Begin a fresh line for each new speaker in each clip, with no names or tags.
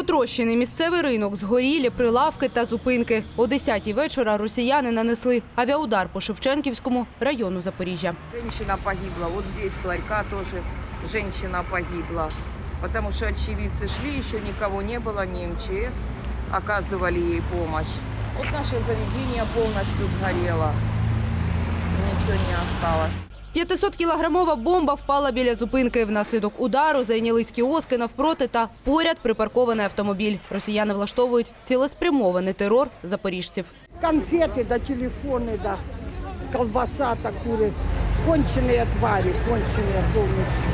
Потрощений місцевий ринок, згорілі прилавки та зупинки. О 10-й вечора росіяни нанесли авіаудар по Шевченківському району Запоріжжя.
Женщина погибла. Вот здесь с ларька тоже женщина погибла. Потому что очевидцы шли, еще никого не было, ни МЧС оказывали ей помощь. Вот наше заведение полностью сгорело. Ничего не осталось.
500-кілограмова бомба впала біля зупинки. Внаслідок удару зайнялись кіоски навпроти та поряд припаркований автомобіль. Росіяни влаштовують цілеспрямований терор запоріжців.
конфеты, да телефоны, да колбаса, да куры. Конченые твари, конченые полностью.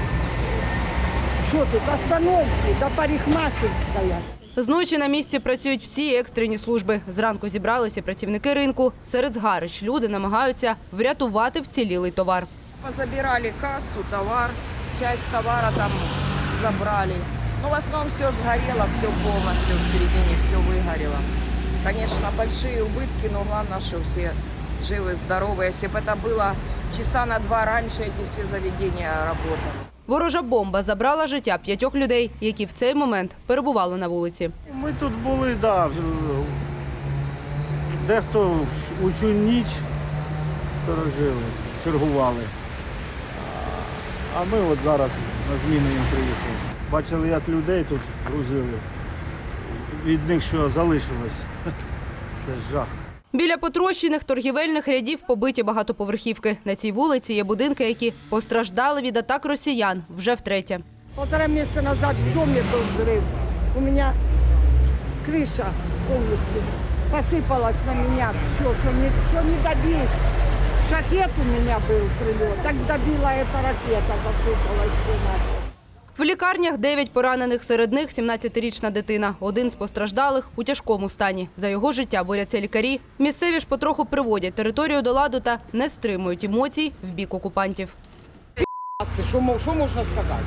Что тут, остановки, да парикмахерская.
Зночі на місці працюють всі екстрені служби. Зранку зібралися працівники ринку. Серед згарищ люди намагаються врятувати вцілілий товар.
Позабирали кассу, товар, часть товара там забрали. Но в основном все сгорело, все полностью в середине, все выгорело. Конечно, большие убытки, но главное, что все живы, здоровы. Если бы это было часа на два раньше, эти все заведения работали.
Ворожа бомба забрала життя п'ятьох людей, які в цей момент перебували на вулиці.
Ми тут були, да, в- дехто у цю ніч сторожили, чергували. А ми от зараз на зміну їм приїхали. Бачили, як людей тут грузили. Від них що залишилось. Це жах.
Біля потрощених торгівельних рядів побиті багатоповерхівки. На цій вулиці є будинки, які постраждали від атак росіян вже втретє.
Полтора месяца назад в доме был взрыв. У меня крыша полностью посыпалась на меня. Все, что не, что не добил. Шахет у меня был прилет. Так добила эта ракета, посыпалась все нахер.
В лікарнях 9 поранених, серед них 17-річна дитина. Один з постраждалих у тяжкому стані. За його життя борються лікарі. Місцеві ж потроху приводять територію до ладу та не стримують емоцій в бік окупантів.
Що, мо- що можна сказати?